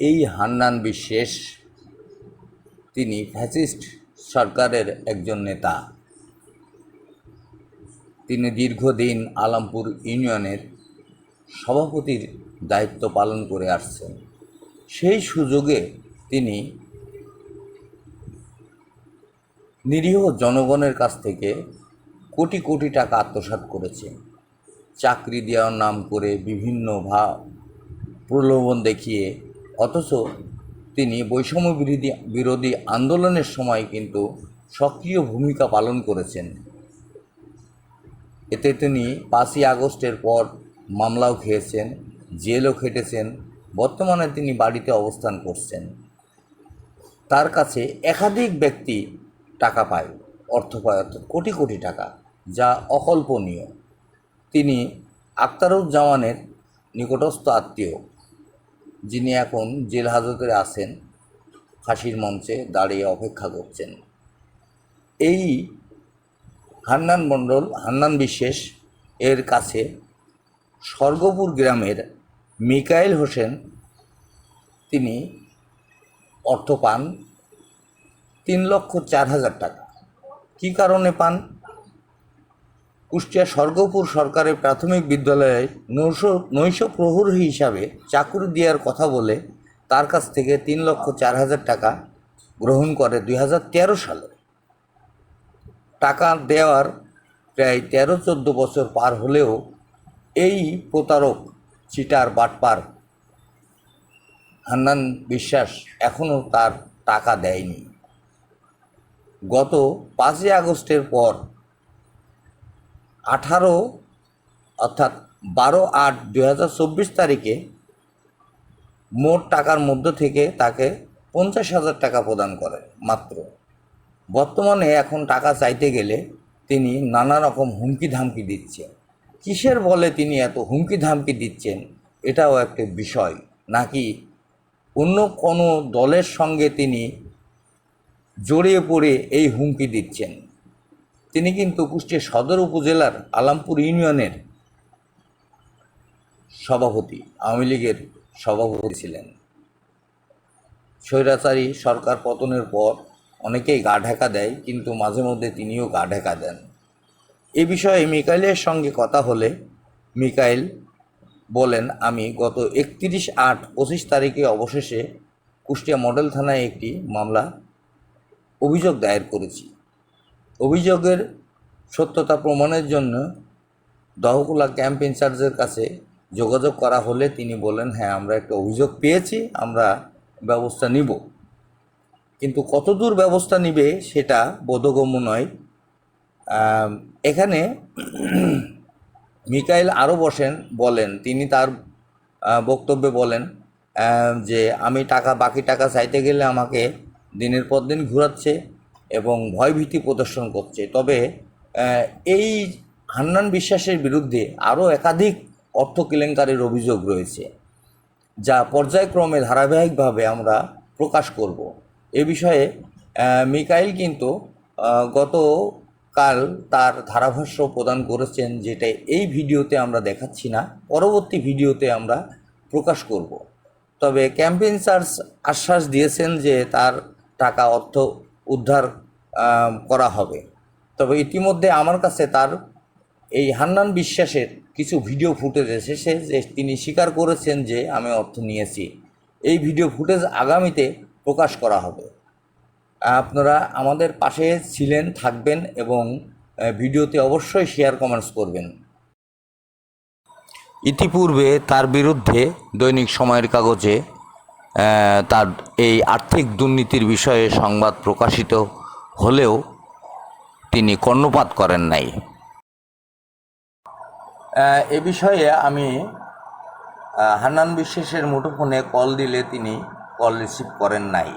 এই হান্নান বিশ্বাস, তিনি ফ্যাসিস্ট সরকারের একজন নেতা। তিনি দীর্ঘদিন আলামপুর ইউনিয়নের সভাপতির দায়িত্ব পালন করে আসছেন। সেই সুযোগে তিনি নিরীহ জনগণের কাছ থেকে কোটি কোটি টাকা আত্মসাৎ করেছেন। চাকরি দেওয়ার নাম করে বিভিন্ন ভা প্রলোভন দেখিয়ে অথচ তিনি বৈষম্য বিরোধী বিরোধী আন্দোলনের সময় কিন্তু সক্রিয় ভূমিকা পালন করেছেন। এতে তিনি পাঁচই আগস্টের পর মামলাও খেয়েছেন, জেলও খেটেছেন, বর্তমানে তিনি বাড়িতে অবস্থান করছেন। তার কাছে একাধিক ব্যক্তি টাকা পায়, অর্থ পায় কোটি কোটি টাকা, যা অকল্পনীয়। তিনি আক্তারুজ্জামানের নিকটস্থ আত্মীয়। যিনি এখন জেল হাজতে আছেন, ফাঁসির মঞ্চে দাঁড়িয়ে অপেক্ষা করছেন। এই হান্নান মণ্ডল, হান্নান বিশ্বাস এর কাছে স্বর্গপুর গ্রামের মিকাইল হোসেন তিনি অর্থ পান তিন লক্ষ চার হাজার টাকা। কী কারণে পান? কুষ্টিয়া স্বর্গপুর সরকারের প্রাথমিক বিদ্যালয়ে নৈশ নৈশ প্রহরী হিসাবে চাকুরি দেওয়ার কথা বলে তার কাছ থেকে তিন লক্ষ চার হাজার টাকা গ্রহণ করে দুই হাজার তেরো সালে। টাকা দেওয়ার প্রায় তেরো, চোদ্দ বছর পার হলেও এই প্রতারক, চিটার, বাটপার হান্নান বিশ্বাস এখনও তার টাকা দেয়নি। গত পাঁচই আগস্টের পর আঠারো অর্থাৎ বারো আট চব্বিশ তারিখে মোট টাকার মধ্য থেকে তাকে পঞ্চাশ হাজার টাকা প্রদান করে, মাত্র। বর্তমানে এখন টাকা চাইতে গেলে তিনি নানা রকম হুমকি ধামকি দিচ্ছেন। কিসের বলে তিনি এত হুমকি ধামকি দিচ্ছেন, এটাও একটা বিষয়। নাকি অন্য কোনো দলের সঙ্গে তিনি জড়িয়ে পড়ে এই হুমকি দিচ্ছেন? তিনি কিন্তু কুষ্টিয়া সদর উপজেলার আলামপুর ইউনিয়নের সভাপতি, আওয়ামী লীগের সভাপতি ছিলেন। স্বৈরাচারী সরকার পতনের পর অনেকেই গা ঢাকা দেয়, কিন্তু মাঝে মধ্যে তিনিও গা ঢাকা দেন। এ বিষয়ে মিকাইলের সঙ্গে কথা হলে মিকাইল বলেন, আমি গত একত্রিশ আট পঁচিশ তারিখে অবশেষে কুষ্টিয়া মডেল থানায় একটি মামলা, অভিযোগ দায়ের করেছি। অভিযোগের সত্যতা প্রমাণের জন্য দহকুলা ক্যাম্প ইনচার্জের কাছে যোগাযোগ করা হলে তিনি বলেন হ্যাঁ আমরা একটা অভিযোগ পেয়েছি, আমরা ব্যবস্থা নিব। কিন্তু কতদূর ব্যবস্থা নিবে সেটা বোধগম্য নয়। এখানে মিকাইল আরও বসেন, বলেন, তিনি তার বক্তব্যে বলেন যে আমি টাকা, বাকি টাকা চাইতে গেলে আমাকে দিনের পর দিন ঘোরাচ্ছে এবং ভয়ভীতি প্রদর্শন করছে। তবে এই হান্নান বিশ্বাসের বিরুদ্ধে আরও একাধিক অর্থ কেলেঙ্কারির অভিযোগ রয়েছে যা পর্যায়ক্রমে ধারাবাহিকভাবে আমরা প্রকাশ করব। এ বিষয়ে মিকাইল কিন্তু আহ, গতকাল তার ধারাভাষ্য প্রদান করেছেন যেটা এই ভিডিওতে আমরা দেখাচ্ছি না পরবর্তী ভিডিওতে আমরা প্রকাশ করব। তবে ক্যাম্পেইন চার্জ আশ্বাস দিয়েছেন যে তার টাকা অর্থ উদ্ধার করা হবে। তবে ইতিমধ্যে আমার কাছে তার এই হান্নান বিশ্বাসের কিছু ভিডিও ফুটেজ এসেছে যে তিনি স্বীকার করেছেন যে আমি অর্থ নিয়েছি। এই ভিডিও ফুটেজ আগামীতে প্রকাশ করা হবে। আপনারা আমাদের পাশে ছিলেন, থাকবেন এবং ভিডিওতে অবশ্যই শেয়ার কমেন্টস করবেন। ইতিপূর্বে তার বিরুদ্ধে দৈনিক সময়ের কাগজে তার এই আর্থিক দুর্নীতির বিষয়ে সংবাদ প্রকাশিত হলেও তিনি কর্ণপাত করেন নাই। এ বিষয়ে আমি হানান বিশ্বাসের মুঠোফোনে কল দিলে তিনি কল রিসিভ করেন নাই।